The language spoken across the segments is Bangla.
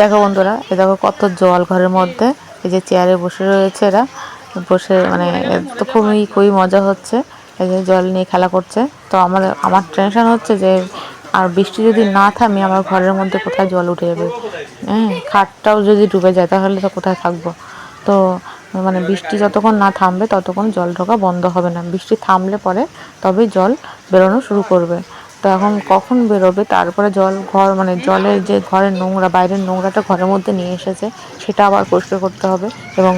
দেখো বন্ধুরা এ দেখো কত জল ঘরের মধ্যে। এই যে চেয়ারে বসে রয়েছে এরা। বসে মানে তো খুবই খুবই মজা হচ্ছে। এই যে জল নিয়ে খেলা করছে। তো আমার আমার টেনশন হচ্ছে যে, আর বৃষ্টি যদি না থামে, আমার ঘরের মধ্যে কোথায় জল উঠে যাবে? হ্যাঁ খাটটাও যদি ডুবে যায়, তাহলে তো কোথায় থাকব? তো মানে বৃষ্টি যতক্ষণ না থামবে, ততক্ষণ জল ঢোকা বন্ধ হবে না। বৃষ্টি থামলে পরে তবেই জল বেরোনো শুরু করবে। তো এখন কখন বেরোবে? তারপরে জল ঘর মানে জলের যে ঘরের নোংরা, বাইরের নোংরাটা ঘরের মধ্যে নিয়ে এসেছে, সেটা আবার পরিষ্কার করতে হবে। এবং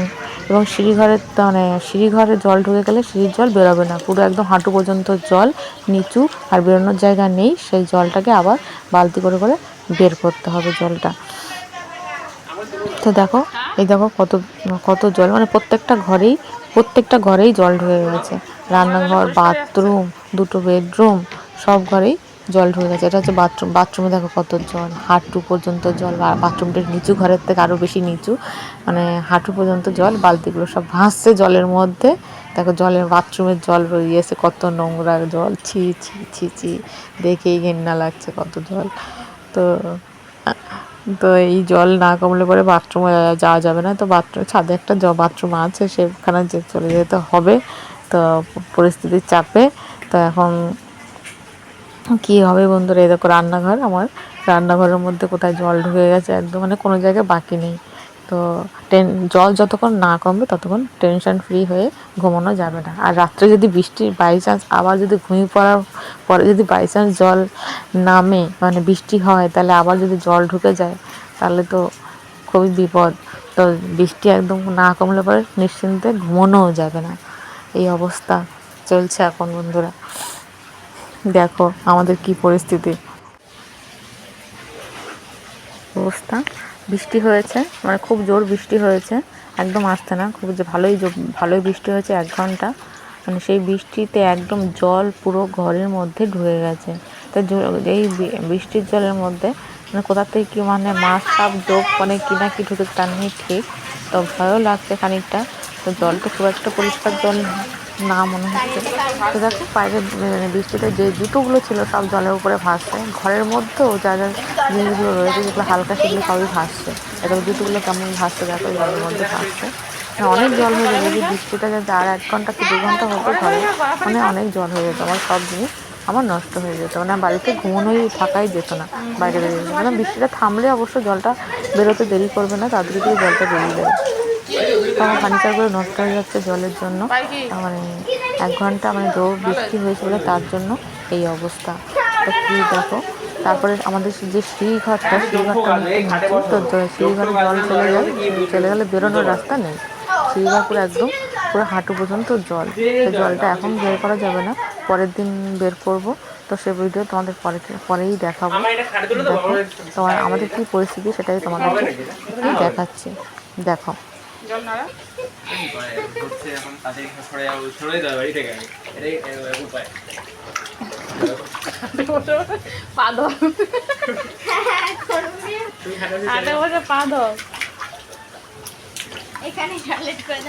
এবং সিঁড়িঘরের মানে সিঁড়িঘরে জল ঢুকে গেলে সিঁড়ির জল বেরোবে না। পুরো একদম হাঁটু পর্যন্ত জল নিচু আর বেরোনোর জায়গা নেই। সেই জলটাকে আবার বালতি করে করে বের করতে হবে জলটা। তো দেখো, এই দেখো কত কত জল মানে প্রত্যেকটা ঘরেই প্রত্যেকটা ঘরেই জল ঢুকে গেছে। রান্নাঘর, বাথরুম, দুটো বেডরুম সব ঘরেই জল ঢুকে গেছে। এটা হচ্ছে বাথরুম। বাথরুমে দেখো কত জল। হাঁটু পর্যন্ত জল। বাথরুমটা নিচু, ঘরের থেকে আরও বেশি নিচু। মানে হাঁটু পর্যন্ত জল, বালতিগুলো সব ভাসছে জলের মধ্যে। দেখো জলের বাথরুমের জল বেরিয়েছে কত নোংরা জল। ছি ছি ছি ছি। দেখেই ঘেন্না লাগছে কত জল। তো তো এই জল না কমলে পরে বাথরুমে যাওয়া যাবে না। তো বাথরুম, ছাদে একটা বাথরুম আছে, সেখানে যে চলে যেতে হবে। তো পরিস্থিতির চাপে। তো এখন কি হবে বন্ধুরা, এই দেখো রান্নাঘর আমার। রান্নাঘরের মধ্যে কোথায় জল ঢুকে গেছে একদম মানে কোনো জায়গায় বাকি নেই। তো টেন, জল যতক্ষণ না কমবে ততক্ষণ টেনশন ফ্রি হয়ে ঘুমানো যাবে না। আর রাত্রে যদি বৃষ্টি বাই চান্স আবার যদি ঘুমিয়ে পড়ার পরে যদি বাই চান্স জল নামে মানে বৃষ্টি হয়, তাহলে আবার যদি জল ঢুকে যায়, তাহলে তো খুবই বিপদ। তো বৃষ্টি একদম না কমলে পরে নিশ্চিন্তে ঘুমানোও যাবে না। এই অবস্থা চলছে এখন বন্ধুরা। দেখো আমাদের কি পরিস্থিতি। অবস্থা। বৃষ্টি হয়েছে মানে খুব জোর বৃষ্টি হয়েছে, একদম আসতে না, খুব যে ভালোই ভালোই বৃষ্টি হয়েছে এক ঘণ্টা। মানে সেই বৃষ্টিতে একদম জল পুরো ঘরের মধ্যে ঢুকে গেছে। তো এই বৃষ্টির জলের মধ্যে মানে কোথা থেকে কি মানে মাছ সাপ যোগ মানে কি না কি ঢুকে তার নেই ঠিক তো ভয়ও লাগছে খানিকটা। তো জল তো খুব একটা পরিষ্কার জল মনে হচ্ছে। তো দেখো বাইরে মানে বৃষ্টিতে যে জুতোগুলো ছিল সব জলের উপরে ভাসছে। ঘরের মধ্যেও যা যা জিনিসগুলো রয়েছে, যেগুলো হালকা সেগুলো সবই ভাসছে। এবার জুতোগুলো কেমন ভাসছে দেখো জলের মধ্যে ভাসছে। অনেক জল হয়ে যাবে যদি বৃষ্টিটা যাতে আর এক ঘণ্টা কি দু ঘণ্টা হতো ঘরে মানে অনেক জল হয়ে যেত আমার সব জিনিস আমার নষ্ট হয়ে যেত মানে বাড়িতে ঘুমোনোই থাকাই যেত না, বাইরে বেরিয়ে। যেত মানে বৃষ্টিটা থামলে অবশ্য জলটা বেরোতে দেরি করবে না করে জলটা বেরিয়ে যাবে। আমার ফার্নিচারগুলো নষ্ট হয়ে যাচ্ছে জলের জন্য। মানে এক ঘণ্টা মানে জোর বৃষ্টি হয়েছিল তার জন্য এই অবস্থা। তো কি দেখো? তারপরে আমাদের যে সিঁড়িঘরটা সিঁড়িঘরটা তো সিঁড়িঘরে জল চলে যায় চলে গেলে বেরোনোর রাস্তা নেই। সিঁড়িঘর পুরো একদম পুরো হাঁটু পর্যন্ত জল। সেই জলটা এখন বের করা যাবে না, পরের দিন বের করব। তো সে ভিডিও তোমাদের পরে, পরেই দেখাবো। দেখো, তোমার আমাদের কী পরিস্থিতি সেটাই তোমাদেরকে দেখাচ্ছি। দেখো হচ্ছে এখন তাদের সরে সরে যাবে বাড়ি থেকে এটাই উপায় পাদল। তুমি হাঁটা দিয়ে আটে বসে এখানে টয়লেট করে